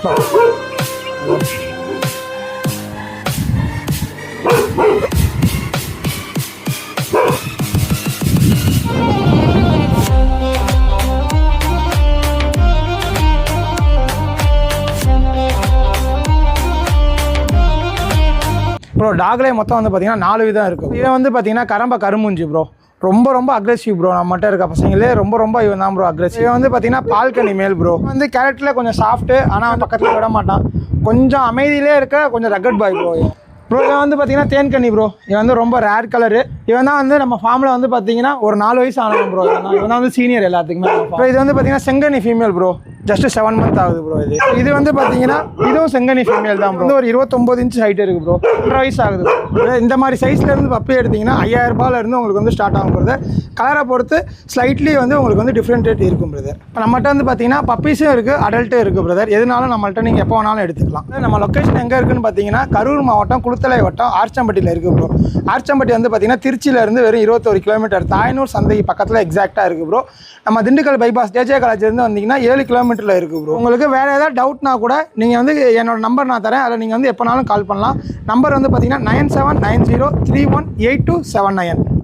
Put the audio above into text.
Bro டாக்லே மொத்தம் வந்து பார்த்தீங்கன்னா நாலு விதம் இருக்கும் இதை வந்து பார்த்தீங்கன்னா கரம்ப கரும்புஞ்சு ப்ரோ ரொம்ப ரொம்ப அக்ரெசிவ் ப்ரோ நம்மகிட்ட இருக்க பசங்களே ரொம்ப ரொம்ப இவன் தான் ப்ரோ அக்ரெசிவ் இவன் வந்து பார்த்தீங்கன்னா பால்கனி மேல் ப்ரோ வந்து கேரக்டரில் கொஞ்சம் சாஃப்ட்டு ஆனால் பக்கத்தில் விட மாட்டான். கொஞ்சம் அமைதியிலே இருக்க கொஞ்சம் ரகட் பாய் ப்ரோ ப்ரோ இவன் வந்து பார்த்தீங்கன்னா தேன்கனி ப்ரோ இவன் வந்து ரொம்ப ரேர் கலரு இவன் தான் வந்து நம்ம ஃபார்மில் வந்து பார்த்தீங்கன்னா ஒரு நாலு வயசு ஆனவன் ப்ரோ தான். இவன் தான் வந்து சீனியர் எல்லாத்துக்குமே. ப்ரோ இது வந்து பார்த்தீங்கன்னா செங்கனி female bro just seven month ஆகுது ப்ரோ இது. இது வந்து பார்த்தீங்கன்னா இதுவும் செங்கனி ஃபீமேல் தான் ப்ரோ வந்து ஒரு இருபத்தொம்போது இன்ச் ஹைட் இருக்குது ப்ரோ ரெண்டரை வயசு ஆகுது இந்த மாதிரி சைஸ்லேருந்து பப்பி எடுத்தீங்கன்னா ஐயாயிரம் ரூபாயிலிருந்து உங்களுக்கு வந்து ஸ்டார்ட் ஆகும் பிரதர் கலரை பொறுத்து ஸ்லைட்லி வந்து உங்களுக்கு வந்து டிஃப்ரெண்ட் ரேட் இருக்கும் பிரதர் இப்போ நம்மகிட்ட வந்து பார்த்தீங்கன்னா பப்பீஸும் இருக்குது அடல்ட்டும் இருக்குது பிரதர் எதுனாலும் நம்மள்கிட்ட நீங்கள் எப்போ வேணாலும் எடுத்துக்கலாம். நம்ம லொக்கேஷன் எங்கே இருக்குன்னு பார்த்தீங்கன்னா கரூர் மாவட்டம் குளுத்தலை வட்டம் ஆர்ச்சம்பட்டியில் இருக்குது ப்ரோ ஆர்ச்சம்பட்டி வந்து பார்த்தீங்கன்னா திருச்சியிலேருந்து வெறும் இருபத்தொரு கிலோமீட்டர் தாயனூர் சந்தை பக்கத்தில் எக்ஸாக்டாக இருக்குது ப்ரோ நம்ம திண்டுக்கல் பைபாஸ் ஜேஜே காலேஜ்லேருந்து வந்தீங்கன்னா ஏழு கிலோமீட்டர் கிலோமீட்டரில் இருக்குது ப்ரோ உங்களுக்கு வேறு ஏதாவது டவுட்னா கூட நீங்கள் வந்து என்னோடய நம்பர் நான் தரேன். அதில் நீங்கள் வந்து எப்போனாலும் கால் பண்ணலாம். நம்பர் வந்து பார்த்தீங்கன்னா nine seven nine zero three one eight two seven nine